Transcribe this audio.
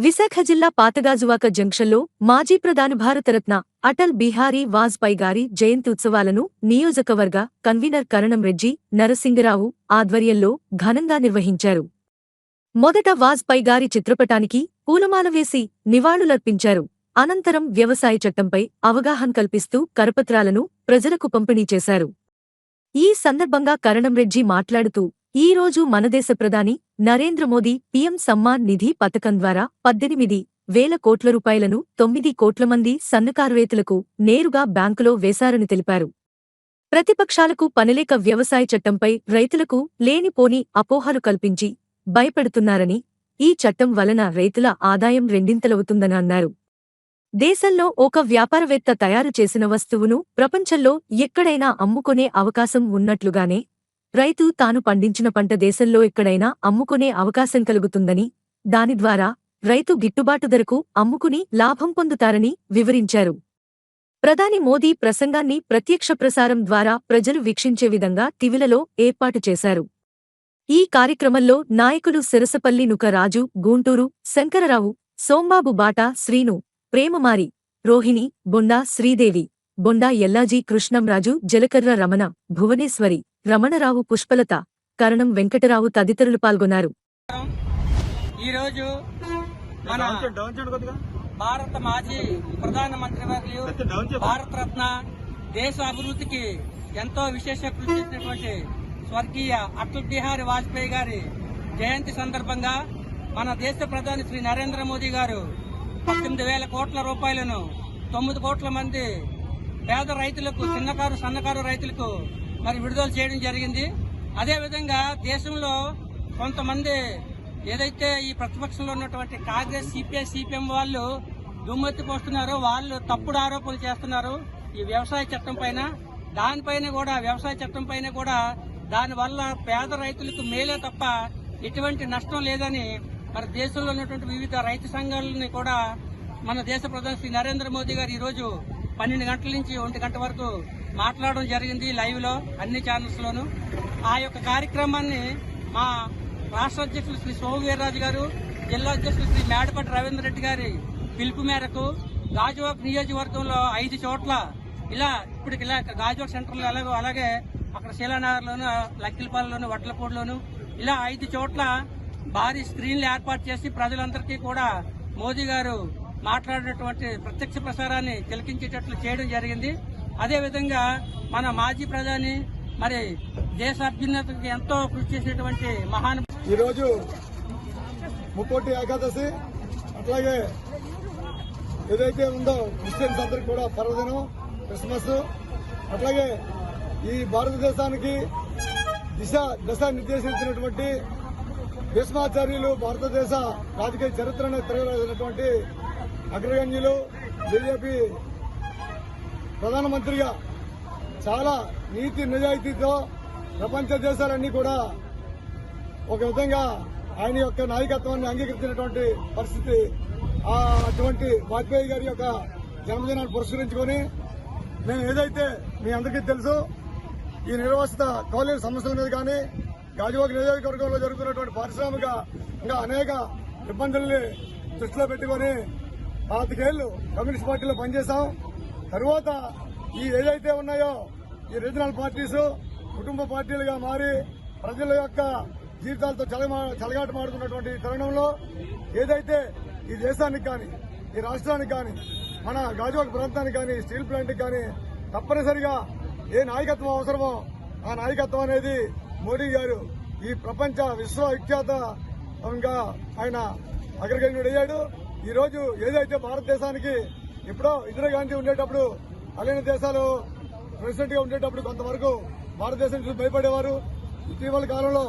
విశాఖ జిల్లా పాతగాజువాక జంక్షన్లో మాజీ ప్రధాని భారతరత్న అటల్ బిహారీ వాజ్పేయి గారి జయంతి ఉత్సవాలను నియోజకవర్గ కన్వీనర్ కరణం రెడ్డి నరసింగరావు ఆధ్వర్యంలో ఘనంగా నిర్వహించారు. మొదట వాజ్పేయి గారి చిత్రపటానికి పూలమాల వేసి నివాళులర్పించారు. అనంతరం వ్యవసాయ చట్టంపై అవగాహన కల్పిస్తూ కరపత్రాలను ప్రజలకు పంపిణీ చేశారు. ఈ సందర్భంగా కరణంరెడ్జీ మాట్లాడుతూ ఈ రోజు ప్రధాని నరేంద్ర మోదీ పీఎం సమ్మాన్ నిధి పథకం ద్వారా పద్దెనిమిది వేల కోట్ల రూపాయలను తొమ్మిది కోట్ల మంది సన్నకారువేతలకు నేరుగా బ్యాంకులో వేశారని తెలిపారు. ప్రతిపక్షాలకు పనిలేక వ్యవసాయ చట్టంపై రైతులకు లేనిపోని అపోహలు కల్పించి భయపెడుతున్నారని ఈ చట్టం వలన రైతుల ఆదాయం రెండింతలవుతుందని అన్నారు. దేశంలో ఒక వ్యాపారవేత్త తయారు చేసిన వస్తువును ప్రపంచంలో ఎక్కడైనా అమ్ముకునే అవకాశం ఉన్నట్లుగానే రైతు తాను పండించిన పంట దేశంలో ఎక్కడైనా అమ్ముకునే అవకాశం కలుగుతుందని దాని ద్వారా రైతు గిట్టుబాటు ధరకు అమ్ముకుని లాభం పొందుతారని వివరించారు. ప్రధాని మోదీ ప్రసంగాన్ని ప్రత్యక్ష ప్రసారం ద్వారా ప్రజలు వీక్షించే విధంగా టివిలలో ఏర్పాటు చేశారు. ఈ కార్యక్రమంలో నాయకులు సిరసపల్లి నుకరాజు గూంటూరు శంకరరావు సోంబాబు బాటా శ్రీను ప్రేమమారి రోహిణి బొండా శ్రీదేవి బొండా ఎల్లాజీ కృష్ణంరాజు జలకర్ర రమణ భువనేశ్వరి రమణరావు పుష్పలత కరణం వెంకటరావు తదితరులు పాల్గొన్నారు. ఈరోజు మన భారత మాజీ ప్రధానమంత్రి వర్యులు భారత రత్న దేశ అభివృద్ధికి ఎంతో విశేష కృషి చేసినటువంటి స్వర్గీయ అటల్ బిహారీ వాజ్పేయి గారి జయంతి సందర్భంగా మన దేశ ప్రధాని శ్రీ నరేంద్ర మోదీ గారు పద్దెనిమిది వేల కోట్ల రూపాయలను తొమ్మిది కోట్ల మంది పేద రైతులకు చిన్నకారు సన్నకారు రైతులకు మరి విడుదల చేయడం జరిగింది. అదేవిధంగా దేశంలో కొంతమంది ఏదైతే ఈ ప్రతిపక్షంలో ఉన్నటువంటి కాంగ్రెస్ సిపిఐ సిపిఎం వాళ్ళు దుమ్మెత్తిపోస్తున్నారు వాళ్ళు తప్పుడు ఆరోపణలు చేస్తున్నారు ఈ వ్యవసాయ చట్టం పైన. దానిపైన కూడా వ్యవసాయ చట్టం పైన కూడా దానివల్ల పేద రైతులకు మేలే తప్ప ఎటువంటి నష్టం లేదని మరి దేశంలో ఉన్నటువంటి వివిధ రైతు సంఘాలని కూడా మన దేశ ప్రధాని శ్రీ నరేంద్ర మోదీ గారు ఈరోజు పన్నెండు గంటల నుంచి ఒంటి గంట వరకు మాట్లాడడం జరిగింది లైవ్లో అన్ని ఛానల్స్లోనూ. ఆ యొక్క కార్యక్రమాన్ని మా రాష్ట్ర అధ్యక్షులు శ్రీ సోము వీర్రాజు గారు జిల్లా అధ్యక్షులు శ్రీ మేడపట్టి రవీంద్ర రెడ్డి గారి పిలుపు మేరకు గాజువాక్ నియోజకవర్గంలో ఐదు చోట్ల ఇలా ఇప్పటికి ఇలా గాజువాక్ సెంటర్లో ఎలాగో అలాగే అక్కడ శీలానగర్లోను లక్కిలపాలలోను వడ్లపూడిలోను ఇలా ఐదు చోట్ల భారీ స్క్రీన్లు ఏర్పాటు చేసి ప్రజలందరికీ కూడా మోదీ గారు మాట్లాడినటువంటి ప్రత్యక్ష ప్రసారాన్ని తిలకించేటట్లు చేయడం జరిగింది. అదేవిధంగా మన మాజీ ప్రధాని మరి దేశ అభ్యున్నతకి ఎంతో కృషి చేసినటువంటి మహాన్ ఈరోజు ముక్కోటి ఏకాదశి అట్లాగే ఏదైతే ఉందో క్రిస్టియన్స్ అందరికి కూడా పర్వదినం క్రిస్మస్ అట్లాగే ఈ భారతదేశానికి దిశ దశ నిర్దేశించినటువంటి భీష్మాచార్యులు భారతదేశ రాజకీయ చరిత్రను తిరగలిగినటువంటి అగ్రగణ్యులు బీజేపీ ప్రధానమంత్రిగా చాలా నీతి నిజాయితీతో ప్రపంచ దేశాలన్నీ కూడా ఒక విధంగా ఆయన యొక్క నాయకత్వాన్ని అంగీకరించినటువంటి పరిస్థితి అటువంటి వాజ్పేయి గారి యొక్క జన్మదినాన్ని పురస్కరించుకొని మేము ఏదైతే మీ అందరికీ తెలుసు ఈ నిర్వాసిత కాలేజీ సమస్యల మీద కానీ గాజువాక నియోజకవర్గంలో జరుగుతున్నటువంటి పారిశ్రామిక ఇంకా అనేక ఇబ్బందుల్ని దృష్టిలో పెట్టుకొని పాతికేళ్ళు కమ్యూనిస్ట్ పార్టీలో పనిచేశాం. తరువాత ఈ ఏదైతే ఉన్నాయో ఈ రీజనల్ పార్టీస్ కుటుంబ పార్టీలుగా మారి ప్రజల యొక్క జీవితాలతో చలమా- తరుణంలో ఏదైతే ఈ దేశానికి కానీ ఈ రాష్ట్రానికి కానీ మన గాజువాక ప్రాంతానికి కానీ స్టీల్ ప్లాంట్కి కానీ తప్పనిసరిగా ఏ నాయకత్వం అవసరమో ఆ నాయకత్వం అనేది మోడీ గారు ఈ ప్రపంచ విశ్వవిఖ్యాత ఆయన ఆయన అగ్రగణ్యుడయ్యాడు ఈ రోజు ఏదైతే భారతదేశానికి ఎప్పుడో ఇందిరాగాంధీ ఉండేటప్పుడు అలైన దేశాలు ప్రెసిడెంట్గా ఉండేటప్పుడు కొంతవరకు భారతదేశం భయపడేవారు. ఇటీవల కాలంలో